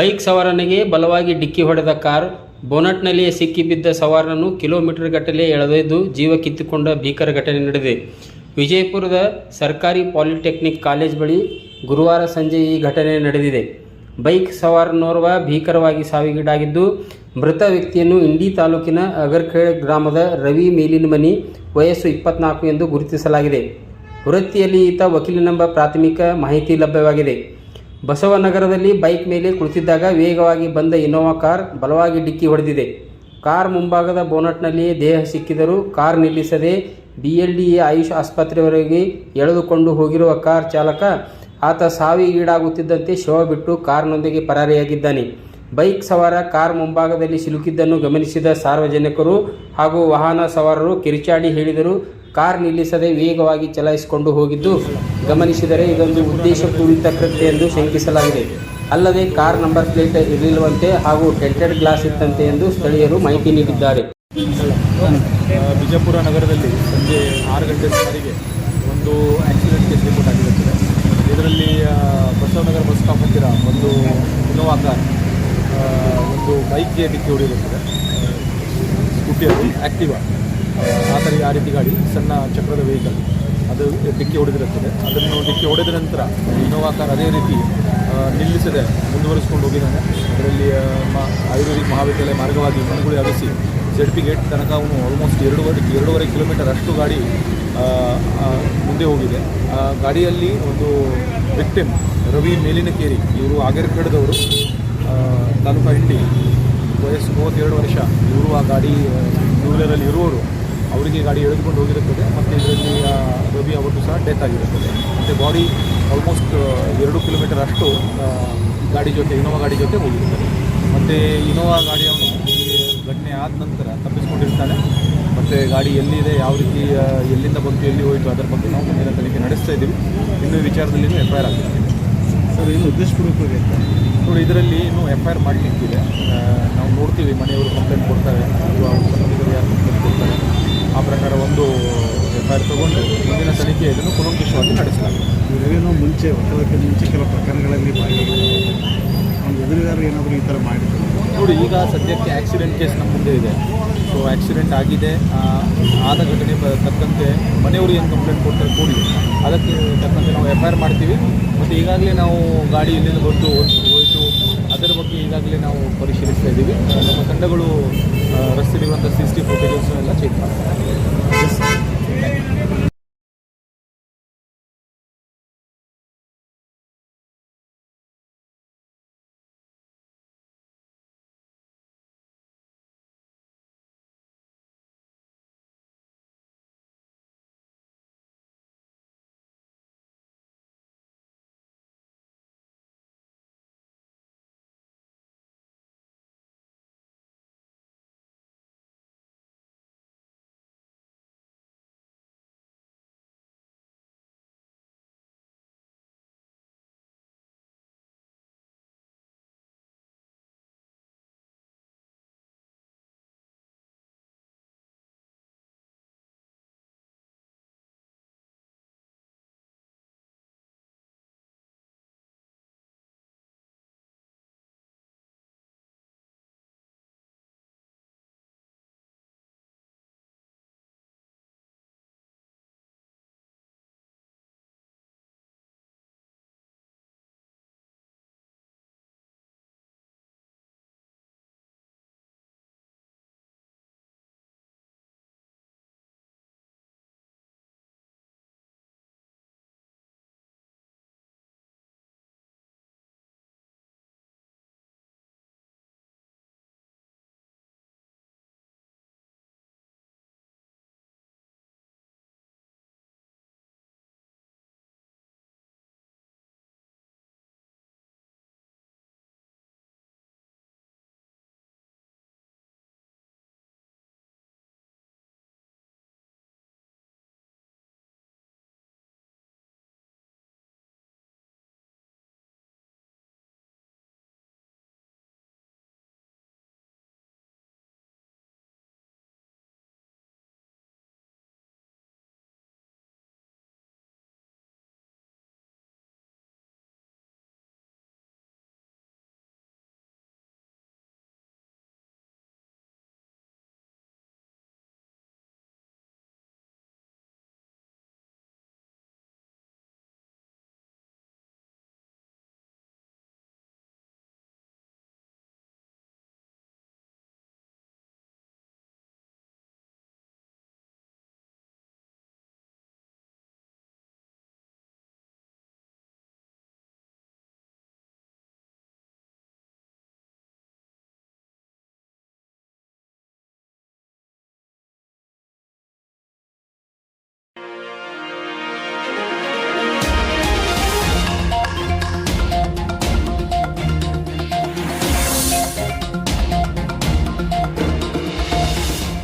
Bike ಸವಾರನಿಗೆ ಬಲವಾಗಿ ಡಿಕ್ಕಿ ಹೊಡೆದ ಕಾರ್ ಬೋನಟ್ನಲ್ಲಿಯೇ ಸಿಕ್ಕಿಬಿದ್ದ ಸವಾರನನ್ನು ಕಿಲೋಮೀಟರ್ ಗಟ್ಟಲೆ ಎಳೆದೊಯ್ದು ಜೀವ ಕಿತ್ತುಕೊಂಡ ಭೀಕರ ಘಟನೆ ನಡೆದಿದೆ. ವಿಜಯಪುರದ ಸರ್ಕಾರಿ ಪಾಲಿಟೆಕ್ನಿಕ್ ಕಾಲೇಜ್ ಬಳಿ ಗುರುವಾರ ಸಂಜೆ ಈ ಘಟನೆ ನಡೆದಿದೆ. ಬೈಕ್ ಸವಾರನೋರ್ವ ಭೀಕರವಾಗಿ ಸಾವಿಗೀಡಾಗಿದ್ದು, ಮೃತ ವ್ಯಕ್ತಿಯನ್ನು ಇಂಡಿ ತಾಲೂಕಿನ ಅಗರ್ಖೇಡ್ ಗ್ರಾಮದ ರವಿ ಮೇಲಿನಮನಿ ವಯಸ್ಸು ಇಪ್ಪತ್ನಾಲ್ಕು ಎಂದು ಗುರುತಿಸಲಾಗಿದೆ. ವೃತ್ತಿಯಲ್ಲಿ ಈತ ವಕೀಲನೆಂಬ ಪ್ರಾಥಮಿಕ ಮಾಹಿತಿ ಲಭ್ಯವಾಗಿದೆ. ಬಸವನಗರದಲ್ಲಿ ಬೈಕ್ ಮೇಲೆ ಕುಳಿತಿದ್ದಾಗ ವೇಗವಾಗಿ ಬಂದ ಇನ್ನೋವಾ ಕಾರ್ ಬಲವಾಗಿ ಡಿಕ್ಕಿ ಹೊಡೆದಿದೆ. ಕಾರ್ ಮುಂಭಾಗದ ಬೋನಟ್ನಲ್ಲಿಯೇ ದೇಹ ಸಿಕ್ಕಿದರೂ ಕಾರ್ ನಿಲ್ಲಿಸದೆ ಬಿಎಲ್ಡಿಎ ಆಯುಷ್ ಆಸ್ಪತ್ರೆಯವರೆಗೆ ಎಳೆದುಕೊಂಡು ಹೋಗಿರುವ ಕಾರ್ ಚಾಲಕ ಆತ ಸಾವಿಗೀಡಾಗುತ್ತಿದ್ದಂತೆ ಶವ ಬಿಟ್ಟು ಕಾರ್ನೊಂದಿಗೆ ಪರಾರಿಯಾಗಿದ್ದಾನೆ. ಬೈಕ್ ಸವಾರ ಕಾರ್ ಮುಂಭಾಗದಲ್ಲಿ ಸಿಲುಕಿದ್ದನ್ನು ಗಮನಿಸಿದ ಸಾರ್ವಜನಿಕರು ಹಾಗೂ ವಾಹನ ಸವಾರರು ಕಿರಿಚಾಡಿ ಹೇಳಿದರು. ಕಾರ್ ನಿಲ್ಲಿಸದೆ ವೇಗವಾಗಿ ಚಲಾಯಿಸಿಕೊಂಡು ಹೋಗಿದ್ದು, ಗಮನಿಸಿದರೆ ಇದೊಂದು ಉದ್ದೇಶಪೂರಿತ ಕೃತ್ಯ ಎಂದು ಶಂಕಿಸಲಾಗಿದೆ. ಅಲ್ಲದೆ ಕಾರ್ ನಂಬರ್ ಪ್ಲೇಟ್ ಇರಲಿಲ್ಲವಂತೆ ಹಾಗೂ ಟೆಂಟೆಡ್ ಗ್ಲಾಸ್ ಇತ್ತಂತೆ ಎಂದು ಸ್ಥಳೀಯರು ಮಾಹಿತಿ ನೀಡಿದ್ದಾರೆ. ಬಿಜಾಪುರ ನಗರದಲ್ಲಿ ಸಂಜೆ ಆರು ಗಂಟೆ ಸಾರಿಗೆ ಒಂದು ಆಕ್ಸಿಡೆಂಟ್ ಕೇಸ್ ರಿಪೋರ್ಟ್ ಆಗಿರುತ್ತದೆ. ಇದರಲ್ಲಿ ಬಸವನಗರ ಬಸ್ ಸ್ಟಾಪ್ ಹತ್ತಿರ ಒಂದು ಇನೋವಾ ಒಂದು ಬೈಕ್ಗೆ ಡಿಕ್ಕಿ ಹೊಡೆಯುತ್ತದೆ ಸ್ಕೂಟಿಯಲ್ಲಿ ಆ್ಯಕ್ಟಿವಾ ಆ ಥರ ಆ ರೀತಿ ಗಾಡಿ, ಸಣ್ಣ ಚಕ್ರದ ವೆಹಿಕಲ್ ಅದು ಡಿಕ್ಕಿ ಹೊಡೆದಿರುತ್ತದೆ. ಅದನ್ನು ಡಿಕ್ಕಿ ಹೊಡೆದ ನಂತರ ಇನೋವಾ ಕಾರ್ ಅದೇ ರೀತಿ ನಿಲ್ಲಿಸದೆ ಮುಂದುವರಿಸ್ಕೊಂಡು ಹೋಗಿದ್ದಾನೆ. ಅದರಲ್ಲಿ ಮ, ಆಯುರ್ವೇದಿಕ್ ಮಹಾವಿದ್ಯಾಲಯ ಮಾರ್ಗವಾಗಿ ಮನೆಗುಳಿ ಅಗಸಿ ಜೆಡ್ ಪಿ ಗೇಟ್ ತನಕ ಅವನು ಆಲ್ಮೋಸ್ಟ್ ಎರಡೂವರೆ ಎರಡೂವರೆ ಕಿಲೋಮೀಟರ್ ಅಷ್ಟು ಗಾಡಿ ಮುಂದೆ ಹೋಗಿದೆ. ಆ, ಗಾಡಿಯಲ್ಲಿ ಒಂದು ವಿಕ್ಟಿಮ್ ರವಿ ಮೇಲಿನಕೇರಿ. ಇವರು ಆಗೇರ್ಕಡದವರು ತಾಲೂಕಾ ಹಿಂಡಿ. ವಯಸ್ಸು ಮೂವತ್ತೆರಡು ವರ್ಷ. ಇವರು ಆ ಗಾಡಿ ಟೂ ವೀಲರಲ್ಲಿ ಇರುವವರು. ಅವರಿಗೆ ಗಾಡಿ ಎಳೆದುಕೊಂಡು ಹೋಗಿರುತ್ತದೆ ಮತ್ತು ಇದರಲ್ಲಿ ರವಿ ಅವತ್ತು ಸಹ ಡೆತ್ ಆಗಿರುತ್ತದೆ. ಮತ್ತು ಬಾಡಿ ಆಲ್ಮೋಸ್ಟ್ ಎರಡು ಕಿಲೋಮೀಟರ್ ಅಷ್ಟು ಗಾಡಿ ಜೊತೆ ಇನೋವಾ ಗಾಡಿ ಜೊತೆ ಹೋಗಿರುತ್ತದೆ. ಮತ್ತು ಇನೋವಾ ಗಾಡಿಯವನು ಘಟನೆ ಆದ ನಂತರ ತಪ್ಪಿಸ್ಕೊಂಡಿರ್ತಾನೆ. ಮತ್ತು ಗಾಡಿ ಎಲ್ಲಿದೆ ಯಾವ ರೀತಿ ಎಲ್ಲಿಂದ ಬಂತು ಎಲ್ಲಿ ಹೋಯಿತು ಅದರ ಬಗ್ಗೆ ನಾವು ಮುಂದಿನ ತನಿಖೆ ನಡೆಸ್ತಾ ಇದ್ದೀವಿ. ಇನ್ನೂ ವಿಚಾರದಲ್ಲಿ ಎಫ್ ಐ ಆರ್ ಆಗಿದೆ ಸರ್ ಏನು ಉದ್ದೇಶಪೂರ್ವಕವಾಗಿ ನೋಡಿ ಇದರಲ್ಲಿ ಇನ್ನೂ ಎಫ್ ಐ ಆರ್ ಮಾಡಲಿಕ್ಕಿದೆ ನಾವು ನೋಡ್ತೀವಿ ಮನೆಯವರು ಕಂಪ್ಲೇಂಟ್ ಕೊಡ್ತಾರೆ ಅಥವಾ ಅವರು ಸಂಬಂಧಿಕರು ಯಾರು ಕಂಪ್ಲೇಂಟ್ ಕೊಡ್ತಾರೆ. ಆ ಪ್ರಕಾರ ಒಂದು ಎಫ್ ಐ ಆರ್ ತಗೊಂಡು ಮುಂದಿನ ತನಿಖೆ ಇದನ್ನು ಕುಲಂಕುಷವಾಗಿ ನಡೆಸಲಾಗಿದೆ. ಇವರೇನೋ ಮುಂಚೆ ಒತ್ತಡಕ್ಕೆ ಮುಂಚೆ ಕೆಲವು ಪ್ರಕರಣಗಳಲ್ಲಿ ಎದುರುಗಾರರು ಏನಾದರೂ ಈ ಥರ ಮಾಡಿದ್ರು? ನೋಡಿ ಈಗ ಸದ್ಯಕ್ಕೆ ಆಕ್ಸಿಡೆಂಟ್ ಕೇಸ್ ನಮ್ಮ ಮುಂದೆ ಇದೆ. ಸೊ ಆಕ್ಸಿಡೆಂಟ್ ಆಗಿದೆ. ಆದ ಘಟನೆ ತಕ್ಕಂತೆ ಮನೆಯವರು ಏನು ಕಂಪ್ಲೇಂಟ್ ಕೊಡ್ತಾರೆ ಕೂಡಿ ಅದಕ್ಕೆ ತಕ್ಕಂತೆ ನಾವು ಎಫ್ ಐ ಆರ್ ಮಾಡ್ತೀವಿ. ಮತ್ತು ಈಗಾಗಲೇ ನಾವು ಗಾಡಿ ಇಲ್ಲಿಂದ ಬಂದು ಹೋಯಿತು. ಅದರ ಬಗ್ಗೆ ಈಗಾಗಲೇ ನಾವು ಪರಿಶೀಲಿಸ್ತಾ ಇದ್ದೀವಿ. ನಮ್ಮ ತಂಡಗಳು ರಸ್ತೆಯಲ್ಲಿರುವಂಥ ಸಿ ಸಿ ಟಿ